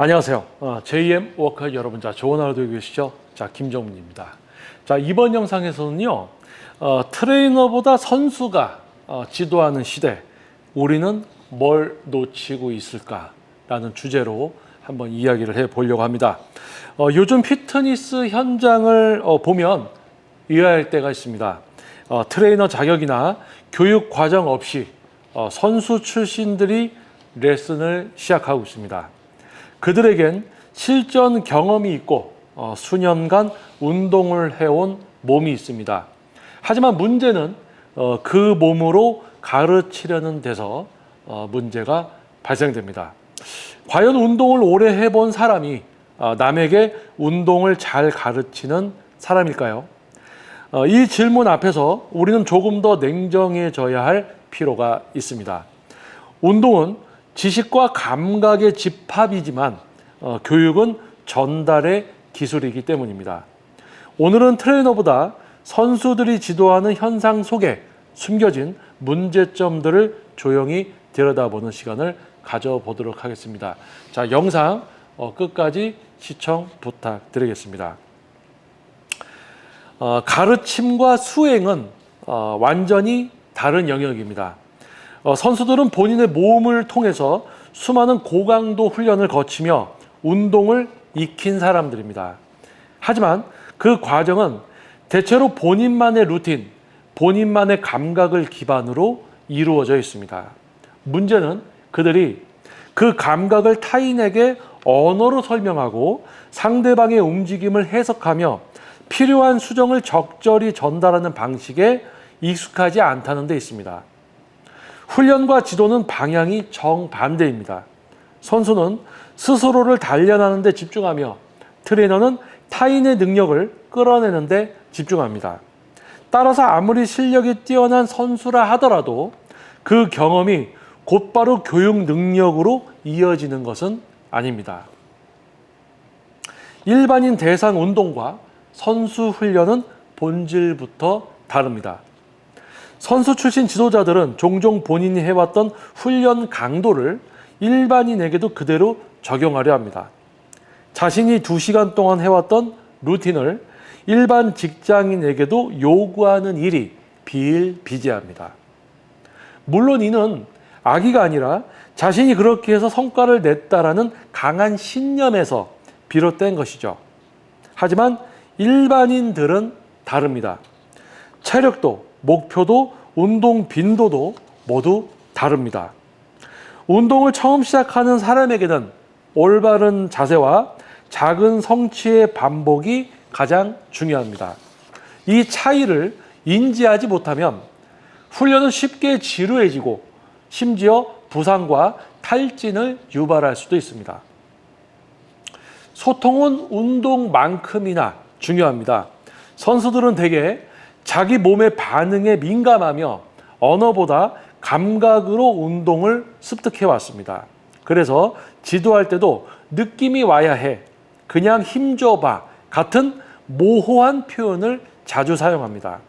안녕하세요. 어, JM 워커 여러분, 자 좋은 하루 되고 계시죠? 자 김정문입니다. 자 이번 영상에서는요, 어, 트레이너보다 선수가 어, 지도하는 시대, 우리는 뭘 놓치고 있을까라는 주제로 한번 이야기를 해 보려고 합니다. 어, 요즘 피트니스 현장을 어, 보면 의아할 때가 있습니다. 어, 트레이너 자격이나 교육 과정 없이 어, 선수 출신들이 레슨을 시작하고 있습니다. 그들에겐 실전 경험이 있고 어, 수년간 운동을 해온 몸이 있습니다. 하지만 문제는 어, 그 몸으로 가르치려는 데서 어, 문제가 발생됩니다. 과연 운동을 오래 해본 사람이 어, 남에게 운동을 잘 가르치는 사람일까요? 어, 이 질문 앞에서 우리는 조금 더 냉정해져야 할 필요가 있습니다. 운동은 지식과 감각의 집합이지만 어, 교육은 전달의 기술이기 때문입니다. 오늘은 트레이너보다 선수들이 지도하는 현상 속에 숨겨진 문제점들을 조용히 들여다보는 시간을 가져보도록 하겠습니다. 자, 영상 어, 끝까지 시청 부탁드리겠습니다. 어, 가르침과 수행은 어, 완전히 다른 영역입니다. 어, 선수들은 본인의 몸을 통해서 수많은 고강도 훈련을 거치며 운동을 익힌 사람들입니다. 하지만 그 과정은 대체로 본인만의 루틴, 본인만의 감각을 기반으로 이루어져 있습니다. 문제는 그들이 그 감각을 타인에게 언어로 설명하고 상대방의 움직임을 해석하며 필요한 수정을 적절히 전달하는 방식에 익숙하지 않다는 데 있습니다. 훈련과 지도는 방향이 정반대입니다. 선수는 스스로를 단련하는 데 집중하며 트레이너는 타인의 능력을 끌어내는 데 집중합니다. 따라서 아무리 실력이 뛰어난 선수라 하더라도 그 경험이 곧바로 교육 능력으로 이어지는 것은 아닙니다. 일반인 대상 운동과 선수 훈련은 본질부터 다릅니다. 선수 출신 지도자들은 종종 본인이 해왔던 훈련 강도를 일반인에게도 그대로 적용하려 합니다. 자신이 두 시간 동안 해왔던 루틴을 일반 직장인에게도 요구하는 일이 비일비재합니다. 물론 이는 악의가 아니라 자신이 그렇게 해서 성과를 냈다라는 강한 신념에서 비롯된 것이죠. 하지만 일반인들은 다릅니다. 체력도, 목표도, 운동 빈도도 모두 다릅니다. 운동을 처음 시작하는 사람에게는 올바른 자세와 작은 성취의 반복이 가장 중요합니다. 이 차이를 인지하지 못하면 훈련은 쉽게 지루해지고 심지어 부상과 탈진을 유발할 수도 있습니다. 소통은 운동만큼이나 중요합니다. 선수들은 대개 자기 몸의 반응에 민감하며 언어보다 감각으로 운동을 습득해 왔습니다. 그래서 지도할 때도 느낌이 와야 해. 그냥 힘줘봐. 같은 모호한 표현을 자주 사용합니다.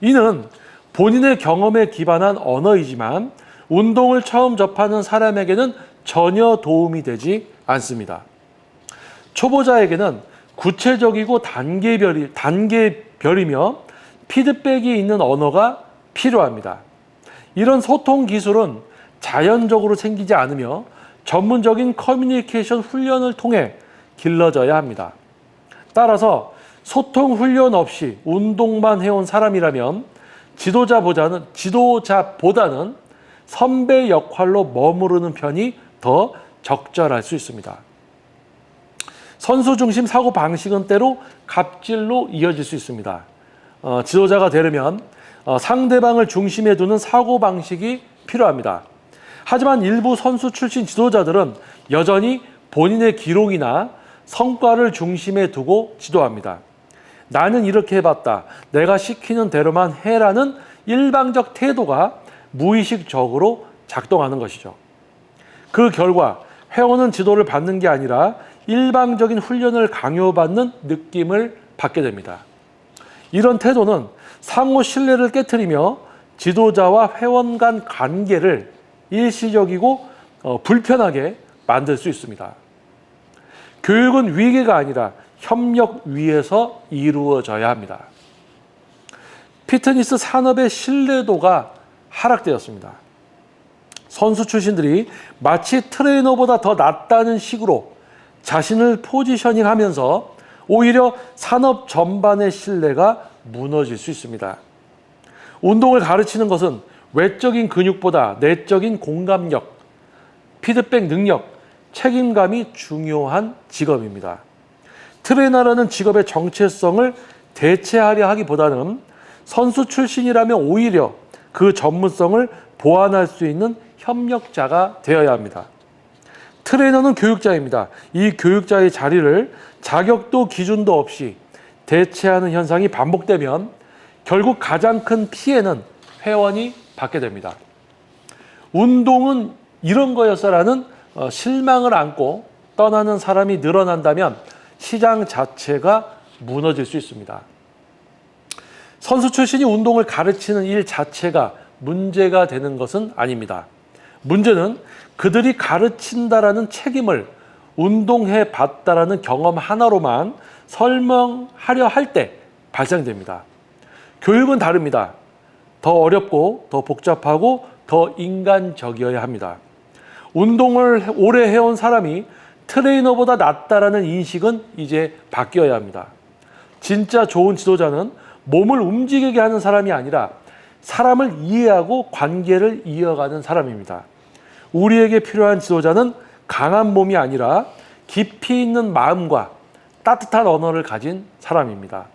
이는 본인의 경험에 기반한 언어이지만 운동을 처음 접하는 사람에게는 전혀 도움이 되지 않습니다. 초보자에게는 구체적이고 단계별이, 단계별이며 피드백이 있는 언어가 필요합니다. 이런 소통 기술은 자연적으로 생기지 않으며 전문적인 커뮤니케이션 훈련을 통해 길러져야 합니다. 따라서 소통 훈련 없이 운동만 해온 사람이라면 지도자보다는 지도자보다는 선배 역할로 머무르는 편이 더 적절할 수 있습니다. 선수 중심 사고 방식은 때로 갑질로 이어질 수 있습니다. 어, 지도자가 되려면 어, 상대방을 중심에 두는 사고 방식이 필요합니다. 하지만 일부 선수 출신 지도자들은 여전히 본인의 기록이나 성과를 중심에 두고 지도합니다. 나는 이렇게 해봤다. 내가 시키는 대로만 해라는 일방적 태도가 무의식적으로 작동하는 것이죠. 그 결과 회원은 지도를 받는 게 아니라 일방적인 훈련을 강요받는 느낌을 받게 됩니다. 이런 태도는 상호 신뢰를 깨뜨리며 지도자와 회원 간 관계를 일시적이고 어, 불편하게 만들 수 있습니다. 교육은 위계가 아니라 협력 위에서 이루어져야 합니다. 피트니스 산업의 신뢰도가 하락되었습니다. 선수 출신들이 마치 트레이너보다 더 낫다는 식으로 자신을 포지셔닝 하면서 오히려 산업 전반의 신뢰가 무너질 수 있습니다. 운동을 가르치는 것은 외적인 근육보다 내적인 공감력, 피드백 능력, 책임감이 중요한 직업입니다. 트레이너라는 직업의 정체성을 대체하려 하기보다는 선수 출신이라면 오히려 그 전문성을 보완할 수 있는 협력자가 되어야 합니다. 트레이너는 교육자입니다. 이 교육자의 자리를 자격도 기준도 없이 대체하는 현상이 반복되면 결국 가장 큰 피해는 회원이 받게 됩니다. 운동은 이런 거였어라는 어, 실망을 안고 떠나는 사람이 늘어난다면 시장 자체가 무너질 수 있습니다. 선수 출신이 운동을 가르치는 일 자체가 문제가 되는 것은 아닙니다. 문제는 그들이 가르친다라는 책임을 운동해 봤다라는 경험 하나로만 설명하려 할 때 발생됩니다. 교육은 다릅니다. 더 어렵고 더 복잡하고 더 인간적이어야 합니다. 운동을 오래 해온 사람이 트레이너보다 낫다라는 인식은 이제 바뀌어야 합니다. 진짜 좋은 지도자는 몸을 움직이게 하는 사람이 아니라 사람을 이해하고 관계를 이어가는 사람입니다. 우리에게 필요한 지도자는 강한 몸이 아니라 깊이 있는 마음과 따뜻한 언어를 가진 사람입니다.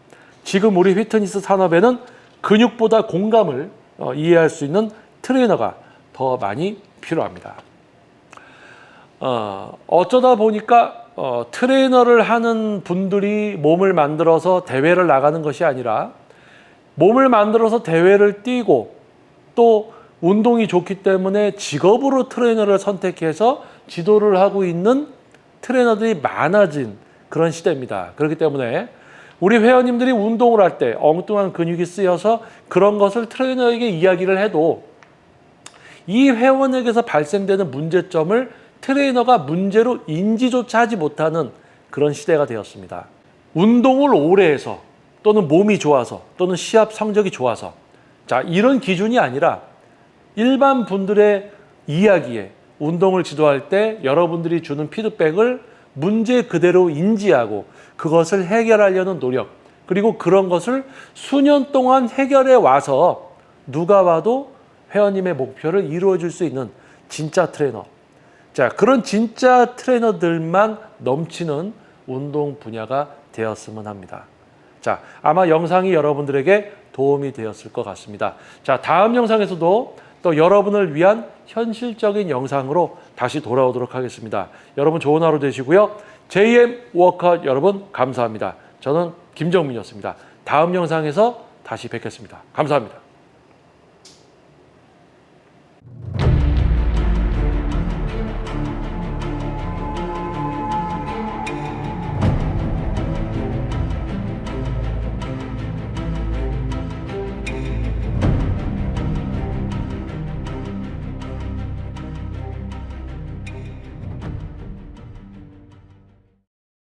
지금 우리 피트니스 산업에는 근육보다 공감을 어, 이해할 수 있는 트레이너가 더 많이 필요합니다. 어, 어쩌다 보니까 어, 트레이너를 하는 분들이 몸을 만들어서 대회를 나가는 것이 아니라 몸을 만들어서 대회를 뛰고 또 운동이 좋기 때문에 직업으로 트레이너를 선택해서 지도를 하고 있는 트레이너들이 많아진 그런 시대입니다. 그렇기 때문에 우리 회원님들이 운동을 할 때 엉뚱한 근육이 쓰여서 그런 것을 트레이너에게 이야기를 해도 이 회원에게서 발생되는 문제점을 트레이너가 문제로 인지조차 하지 못하는 그런 시대가 되었습니다. 운동을 오래 해서 또는 몸이 좋아서 또는 시합 성적이 좋아서 자 이런 기준이 아니라 일반 분들의 이야기에 운동을 지도할 때 여러분들이 주는 피드백을 문제 그대로 인지하고 그것을 해결하려는 노력 그리고 그런 것을 수년 동안 해결해 와서 누가 와도 회원님의 목표를 이루어 줄 수 있는 진짜 트레이너 자, 그런 진짜 트레이너들만 넘치는 운동 분야가 되었으면 합니다. 자, 아마 영상이 여러분들에게 도움이 되었을 것 같습니다. 자, 다음 영상에서도 또 여러분을 위한 현실적인 영상으로 다시 돌아오도록 하겠습니다. 여러분 좋은 하루 되시고요. JM 워커 여러분 감사합니다. 저는 김정민이었습니다. 다음 영상에서 다시 뵙겠습니다. 감사합니다.